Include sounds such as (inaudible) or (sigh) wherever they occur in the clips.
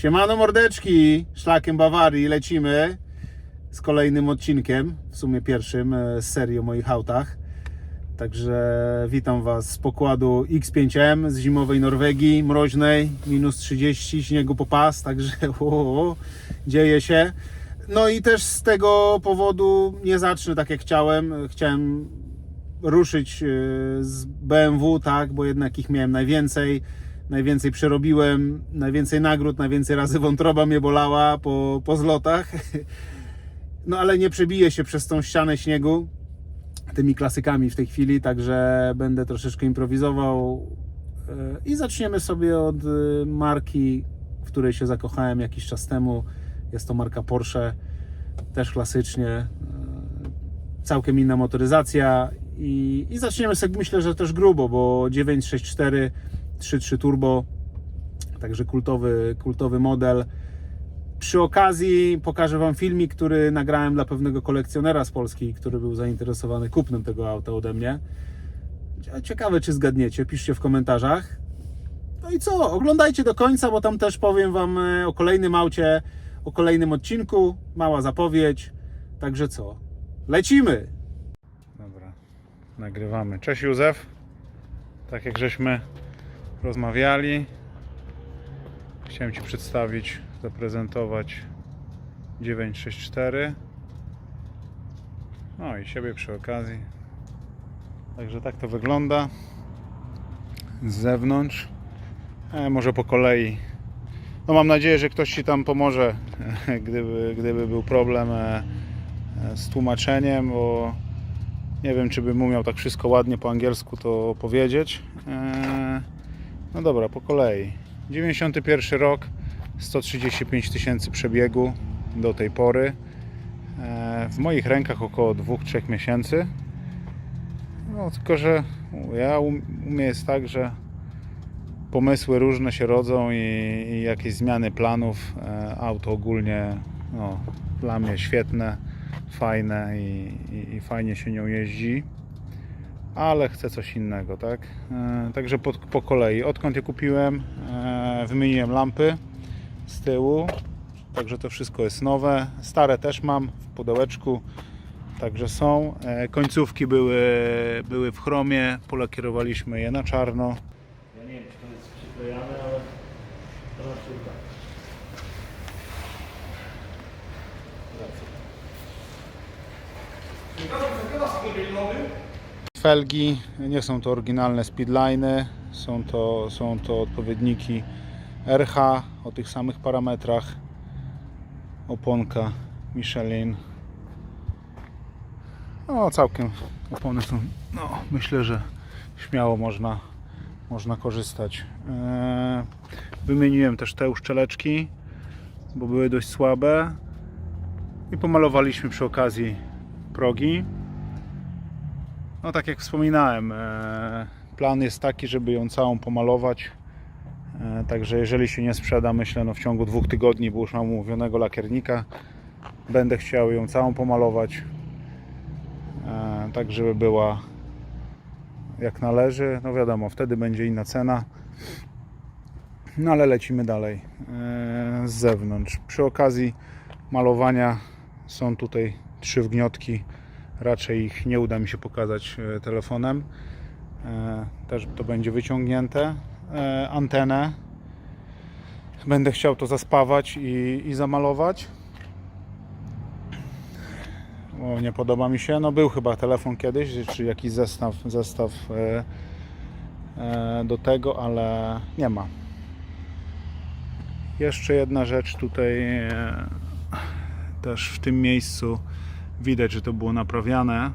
Siemano mordeczki, szlakiem Bawarii lecimy z kolejnym odcinkiem, w sumie pierwszym e, z serii o moich autach. Także witam Was z pokładu X5M z zimowej Norwegii, mroźnej, minus 30, śniegu po pas, także (laughs) o, dzieje się. No i też z tego powodu nie zacznę tak jak chciałem. Chciałem ruszyć e, z BMW, tak, bo jednak ich miałem najwięcej. Najwięcej przerobiłem, najwięcej nagród, najwięcej razy wątroba mnie bolała po, po zlotach. (laughs) No ale nie przebiję się przez tą ścianę śniegu tymi klasykami w tej chwili, także będę troszeczkę improwizował e, i zaczniemy sobie od e, marki, w której się zakochałem jakiś czas temu. Jest to marka Porsche, też klasycznie. e, Całkiem inna motoryzacja i, i zaczniemy sobie myślę, że też grubo, bo 964 3.3 turbo, także kultowy, kultowy model. Przy okazji pokażę Wam filmik, który nagrałem dla pewnego kolekcjonera z Polski, który był zainteresowany kupnem tego auta ode mnie. Ciekawe, czy zgadniecie, piszcie w komentarzach. No i co, oglądajcie do końca, bo tam też powiem Wam e, o kolejnym aucie, o kolejnym odcinku, mała zapowiedź. Także co, lecimy! Dobra, nagrywamy. Cześć Józef. Tak jak żeśmy rozmawiali, chciałem Ci przedstawić, zaprezentować 964. No i siebie przy okazji. Także tak to wygląda z zewnątrz. E, może po kolei. No mam nadzieję, że ktoś Ci tam pomoże, (laughs) gdyby, gdyby był problem e, e, z tłumaczeniem, bo nie wiem, czy bym umiał tak wszystko ładnie po angielsku to powiedzieć. E, No dobra, po kolei. 91 rok, 135 tysięcy przebiegu do tej pory. E, W moich rękach około 2-3 miesięcy. No, tylko że ja u u mnie jest tak, że pomysły różne się rodzą i, i jakieś zmiany planów. E, Auto ogólnie no, dla mnie świetne, fajne i, i, i fajnie się nią jeździ. Ale chcę coś innego, tak? E, Także po, po kolei. Odkąd je kupiłem, e, wymieniłem lampy z tyłu. Także to wszystko jest nowe. Stare też mam w pudełeczku. Także są. E, Końcówki były, były w chromie. Polakierowaliśmy je na czarno. Ja nie wiem, czy to jest przyklejane, ale raczej tak. Felgi nie są to oryginalne speedliny, są to, są to odpowiedniki RH o tych samych parametrach. Oponka Michelin. No, całkiem opony są, no, myślę, że śmiało można, można korzystać. Eee, Wymieniłem też te uszczeleczki, bo były dość słabe. I pomalowaliśmy przy okazji progi. No tak jak wspominałem, e, plan jest taki, żeby ją całą pomalować. E, Także jeżeli się nie sprzeda, myślę, no w ciągu dwóch tygodni, bo już mam umówionego lakiernika, będę chciał ją całą pomalować. E, Tak, żeby była jak należy. No wiadomo, wtedy będzie inna cena. No ale lecimy dalej z zewnątrz. Przy okazji malowania są tutaj trzy wgniotki. Raczej ich nie uda mi się pokazać e, telefonem. E, Też to będzie wyciągnięte. E, Antenę. Będę chciał to zaspawać i, i zamalować. O, nie podoba mi się. No był chyba telefon kiedyś, czy jakiś zestaw, zestaw do tego, ale nie ma. Jeszcze jedna rzecz tutaj też w tym miejscu widać, że to było naprawiane.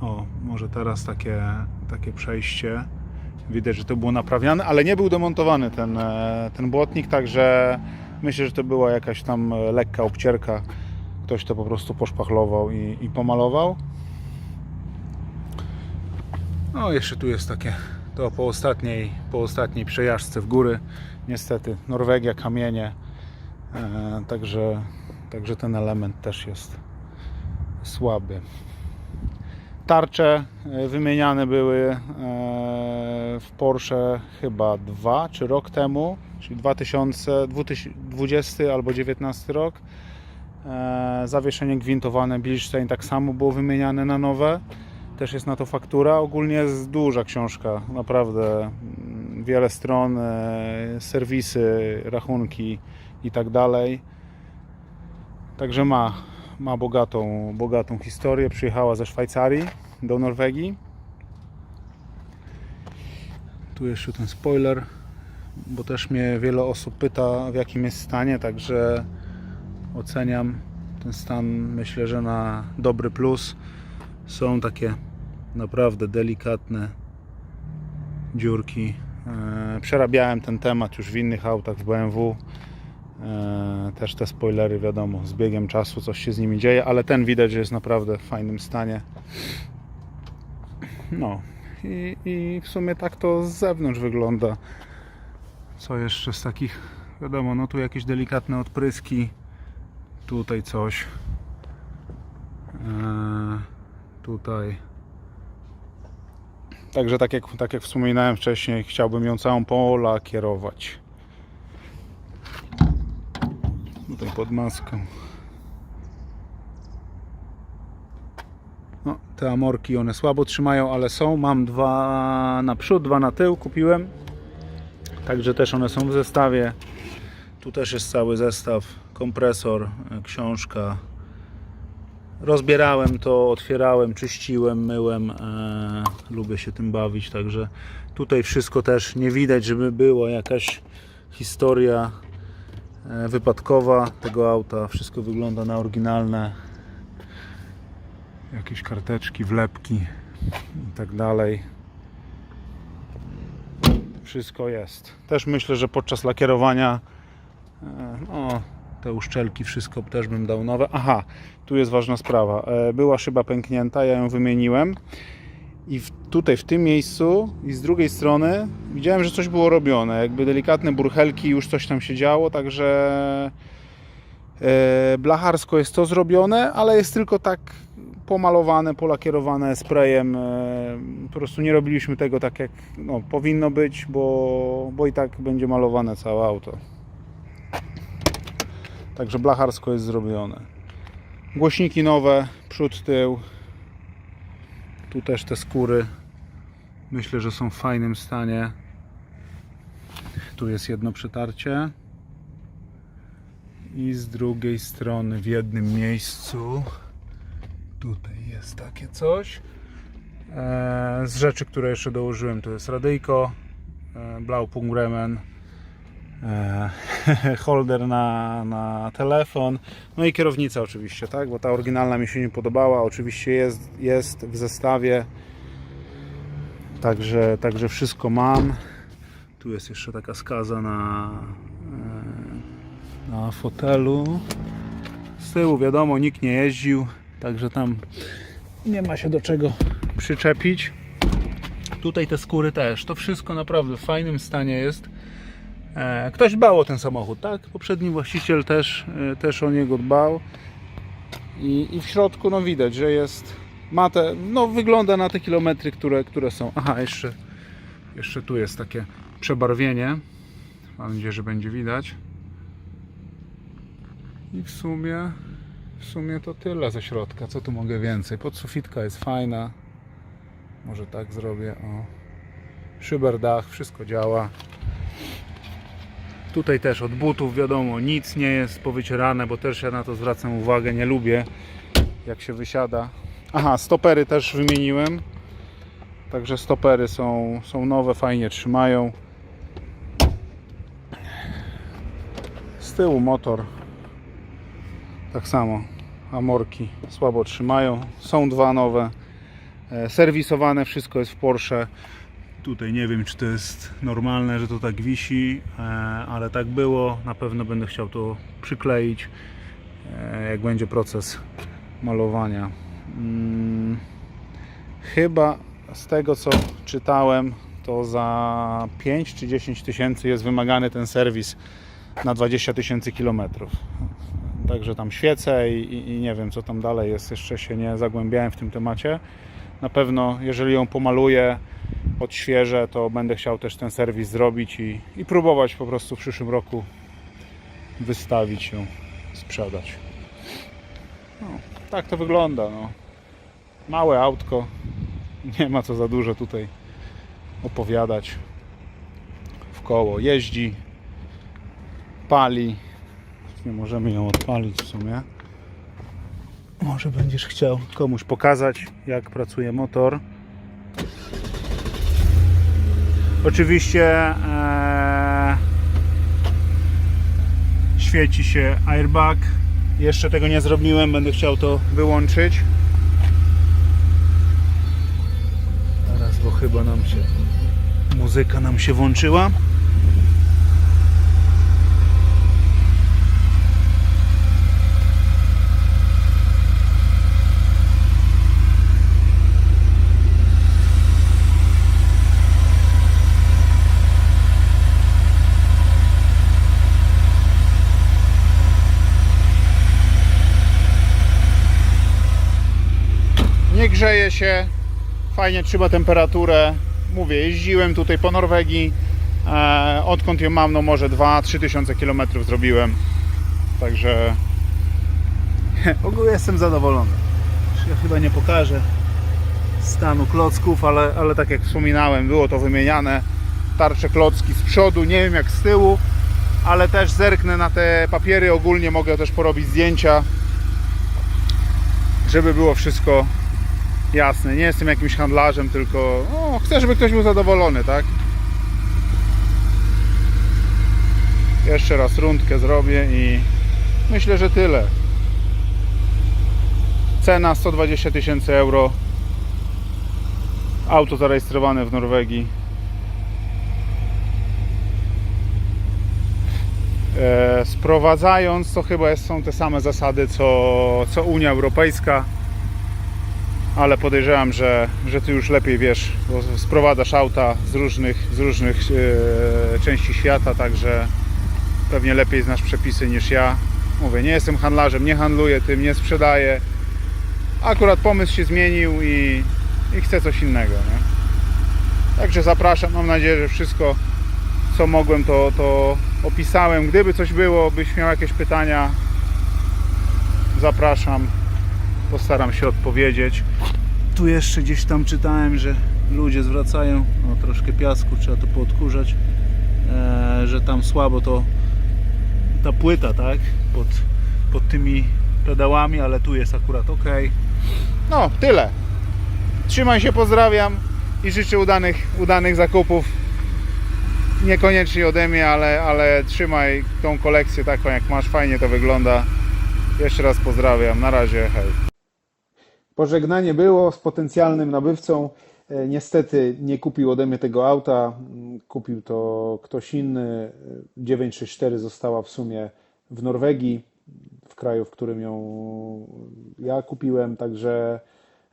O, może teraz takie, takie przejście. Widać, że to było naprawiane, ale nie był demontowany ten, e, ten błotnik, także myślę, że to była jakaś tam e, lekka obcierka. Ktoś to po prostu poszpachlował i, i pomalował. No, jeszcze tu jest takie, to po ostatniej, po ostatniej przejażdżce w góry. Niestety, Norwegia, kamienie. E, także, także ten element też jest słaby. Tarcze e, wymieniane były e, w Porsche chyba dwa czy rok temu, czyli 2020 albo 2019 rok. E, Zawieszenie gwintowane Bilstein tak samo było wymieniane na nowe. Też jest na to faktura. Ogólnie jest duża książka, naprawdę mm, wiele stron, serwisy, rachunki i tak dalej. Także ma, ma bogatą, bogatą historię. Przyjechała ze Szwajcarii do Norwegii. Tu jeszcze ten spoiler, bo też mnie wiele osób pyta w jakim jest stanie, także oceniam ten stan myślę, że na dobry plus. Są takie naprawdę delikatne dziurki. E, Przerabiałem ten temat już w innych autach w BMW. E, Też te spoilery, wiadomo, z biegiem czasu coś się z nimi dzieje, ale ten widać, że jest naprawdę w fajnym stanie. No i, i w sumie tak to z zewnątrz wygląda. Co jeszcze z takich, wiadomo, no tu jakieś delikatne odpryski, tutaj coś, Eee, tutaj. Także tak jak, tak jak wspominałem wcześniej, chciałbym ją całą polakierować. Tutaj pod maską. No, te amorki one słabo trzymają, ale są. Mam dwa na przód, dwa na tył kupiłem. Także też one są w zestawie. Tu też jest cały zestaw, kompresor, e, książka. Rozbierałem to, otwierałem, czyściłem, myłem. E, lubię się tym bawić, także tutaj wszystko też nie widać, żeby była jakaś historia wypadkowa tego auta. Wszystko wygląda na oryginalne. Jakieś karteczki, wlepki i tak dalej. Wszystko jest. Też myślę, że podczas lakierowania e, no, te uszczelki, wszystko też bym dał nowe. Aha, tu jest ważna sprawa. E, Była szyba pęknięta, ja ją wymieniłem. I w, tutaj w tym miejscu i z drugiej strony widziałem, że coś było robione. Jakby delikatne burchelki, już coś tam się działo, także e, blacharsko jest to zrobione, ale jest tylko tak pomalowane, polakierowane sprayem. E, po prostu nie robiliśmy tego tak jak no, powinno być, bo, bo i tak będzie malowane całe auto. Także blacharsko jest zrobione. Głośniki nowe, przód, tył. Tu też te skóry. Myślę, że są w fajnym stanie. Tu jest jedno przetarcie. I z drugiej strony w jednym miejscu. Tutaj jest takie coś. E, Z rzeczy, które jeszcze dołożyłem, to jest radyjko, e, Blaupunktremen, e, (laughs) holder na, na telefon, no i kierownica oczywiście, tak, bo ta oryginalna mi się nie podobała, oczywiście jest, jest w zestawie, także, także wszystko mam. Tu jest jeszcze taka skaza na, e, na fotelu. Z tyłu wiadomo, nikt nie jeździł, także tam nie ma się do czego przyczepić. Tutaj te skóry też, to wszystko naprawdę w fajnym stanie jest. E, Ktoś dbał o ten samochód, tak? Poprzedni właściciel też, e, też o niego dbał. I, I w środku no widać, że jest. Ma te, no wygląda na te kilometry, które, które są. Aha, jeszcze, jeszcze tu jest takie przebarwienie. Mam nadzieję, że będzie widać. I w sumie, w sumie to tyle ze środka. Co tu mogę więcej? Podsufitka jest fajna. Może tak zrobię. O. Szyber dach, wszystko działa. Tutaj też od butów wiadomo, nic nie jest powycierane, bo też ja na to zwracam uwagę, nie lubię jak się wysiada. Aha, stopery też wymieniłem. Także stopery są, są nowe, fajnie trzymają. Z tyłu motor. Tak samo. Amorki słabo trzymają. Są dwa nowe. E, Serwisowane wszystko jest w Porsche. Tutaj nie wiem, czy to jest normalne, że to tak wisi, e, ale tak było. Na pewno będę chciał to przykleić, e, jak będzie proces malowania. Mm, Chyba z tego, co czytałem, to za 5 czy 10 tysięcy jest wymagany ten serwis na 20 tysięcy kilometrów. Także tam świecę i, i, i nie wiem, co tam dalej jest. Jeszcze się nie zagłębiałem w tym temacie. Na pewno, jeżeli ją pomaluję, odświeżę, to będę chciał też ten serwis zrobić i, i próbować po prostu w przyszłym roku wystawić ją, sprzedać. No, tak to wygląda. No. Małe autko, nie ma co za dużo tutaj opowiadać. W koło jeździ, pali. Nie możemy ją odpalić w sumie. Może będziesz chciał komuś pokazać, jak pracuje motor. Oczywiście e, świeci się airbag. Jeszcze tego nie zrobiłem, będę chciał to wyłączyć. Teraz, bo chyba nam się muzyka nam się włączyła. Nie grzeje się, fajnie trzyma temperaturę. Mówię, jeździłem tutaj po Norwegii. E, odkąd ją mam, no może 2-3 tysiące kilometrów zrobiłem. Także (laughs) ogólnie jestem zadowolony. Ja chyba nie pokażę stanu klocków, ale, ale tak jak wspominałem, było to wymieniane. Tarcze klocki z przodu, nie wiem jak z tyłu, ale też zerknę na te papiery. Ogólnie mogę też porobić zdjęcia, żeby było wszystko jasne. Nie jestem jakimś handlarzem, tylko o, chcę, żeby ktoś był zadowolony, tak? Jeszcze raz rundkę zrobię i myślę, że tyle. Cena 120 tysięcy euro. Auto zarejestrowane w Norwegii. E, sprowadzając, to chyba są te same zasady co, co Unia Europejska ale podejrzewam, że, że ty już lepiej wiesz, bo sprowadzasz auta z różnych, z różnych e, części świata, także pewnie lepiej znasz przepisy niż ja. Mówię, nie jestem handlarzem, nie handluję tym, nie sprzedaję. Akurat pomysł się zmienił i, i chcę coś innego. Nie? Także zapraszam, mam nadzieję, że wszystko co mogłem to, to opisałem. Gdyby coś było, byś miał jakieś pytania, zapraszam postaram się odpowiedzieć. Tu jeszcze gdzieś tam czytałem, że ludzie zwracają, no troszkę piasku, trzeba to poodkurzać, e, że tam słabo to ta płyta, tak, pod, pod tymi pedałami, ale tu jest akurat ok. No, tyle. Trzymaj się, pozdrawiam i życzę udanych, udanych zakupów. Niekoniecznie ode mnie, ale, ale trzymaj tą kolekcję taką jak masz, fajnie to wygląda. Jeszcze raz pozdrawiam, na razie, hej. Pożegnanie było z potencjalnym nabywcą. E, Niestety nie kupił ode mnie tego auta, Mm, kupił to ktoś inny. E, 964 została w sumie w Norwegii, w kraju, w którym ją ja kupiłem, także,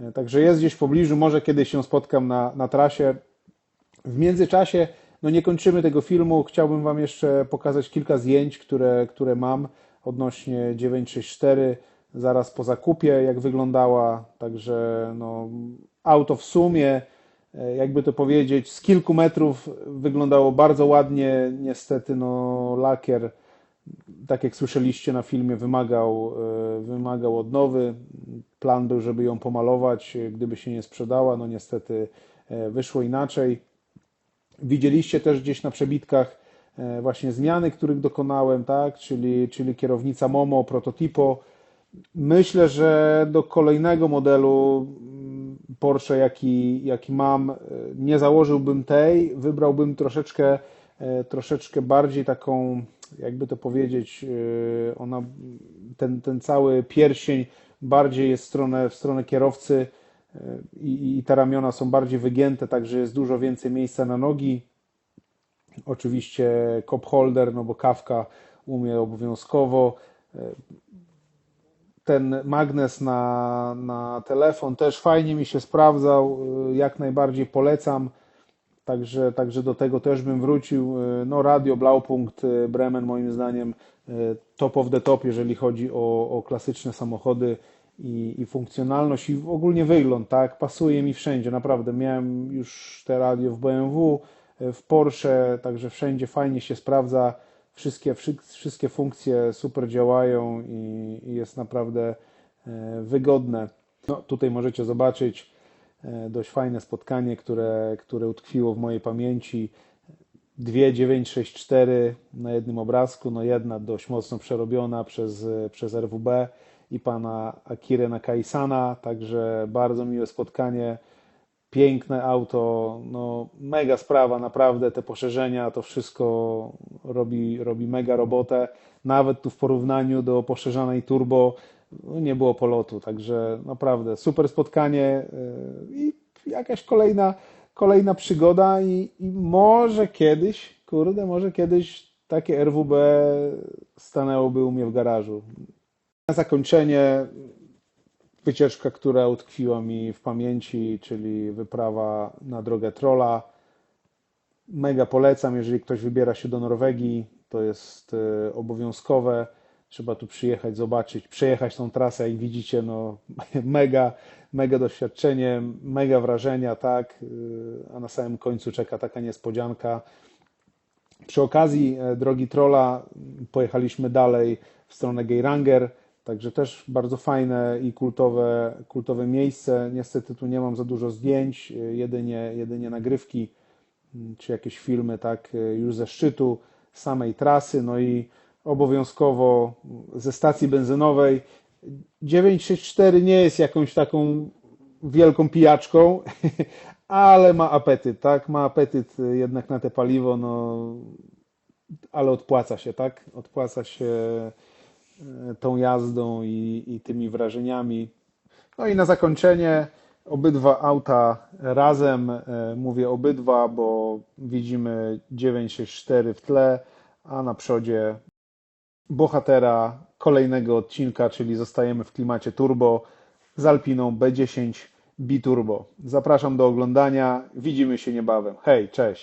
e, także jest gdzieś w pobliżu, może kiedyś się spotkam na, na trasie. W międzyczasie, no nie kończymy tego filmu, chciałbym Wam jeszcze pokazać kilka zdjęć, które, które mam odnośnie 964 zaraz po zakupie, jak wyglądała. Także no, auto w sumie, e, jakby to powiedzieć, z kilku metrów wyglądało bardzo ładnie. Niestety, no, lakier, tak jak słyszeliście na filmie, wymagał, e, wymagał odnowy. Plan był, żeby ją pomalować, gdyby się nie sprzedała. No niestety e, wyszło inaczej. Widzieliście też gdzieś na przebitkach właśnie zmiany, których dokonałem, tak? Czyli, czyli kierownica Momo, prototypo. Myślę, że do kolejnego modelu mm, Porsche, jaki, jaki mam, e, nie założyłbym tej, wybrałbym troszeczkę, e, troszeczkę bardziej taką, jakby to powiedzieć, e, ona, ten, ten cały pierścień bardziej jest w stronę, w stronę kierowcy i, i te ramiona są bardziej wygięte, także jest dużo więcej miejsca na nogi. Oczywiście cup holder, no bo kawka umie obowiązkowo. Ten magnes na, na telefon też fajnie mi się sprawdzał, y, jak najbardziej polecam. Także, także do tego też bym wrócił. Y, No, radio Blaupunkt y, Bremen moim zdaniem top of the top, jeżeli chodzi o, o klasyczne samochody i, i funkcjonalność i ogólnie wygląd, tak, pasuje mi wszędzie, naprawdę. Miałem już te radio w BMW, w Porsche, także wszędzie fajnie się sprawdza. Wszystkie, wszy- wszystkie funkcje super działają i, i jest naprawdę e, wygodne. No, tutaj możecie zobaczyć e, dość fajne spotkanie, które, które utkwiło w mojej pamięci. Dwie 964 na jednym obrazku, no jedna dość mocno przerobiona przez, przez RWB i pana Akire Nakaisana, także bardzo miłe spotkanie, piękne auto, no mega sprawa, naprawdę te poszerzenia, to wszystko robi, robi mega robotę, nawet tu w porównaniu do poszerzanej turbo no, nie było polotu, także naprawdę super spotkanie yy, i jakaś kolejna, kolejna przygoda i, i może kiedyś, kurde, może kiedyś takie RWB stanęłoby u mnie w garażu. Na zakończenie wycieczka, która utkwiła mi w pamięci, czyli wyprawa na drogę trolla. Mega polecam, jeżeli ktoś wybiera się do Norwegii, to jest e, obowiązkowe. Trzeba tu przyjechać, zobaczyć, przejechać tą trasę, jak widzicie, no (laughs) mega, mega doświadczenie, mega wrażenia, tak, E, a na samym końcu czeka taka niespodzianka. Przy okazji e, drogi Trolla pojechaliśmy dalej w stronę Geiranger, także też bardzo fajne i kultowe, kultowe miejsce. Niestety tu nie mam za dużo zdjęć, e, jedynie, jedynie nagrywki m, czy jakieś filmy tak e, już ze szczytu samej trasy, no i obowiązkowo ze stacji benzynowej 964 nie jest jakąś taką wielką pijaczką, (laughs) ale ma apetyt, tak? Ma apetyt y, jednak na te paliwo, no ale odpłaca się, tak? Odpłaca się tą jazdą i, i tymi wrażeniami. No i na zakończenie obydwa auta razem, y, mówię obydwa, bo widzimy 964 w tle, a na przodzie bohatera kolejnego odcinka, czyli zostajemy w klimacie turbo z Alpiną B10 Biturbo. Zapraszam do oglądania. Widzimy się niebawem. Hej, cześć.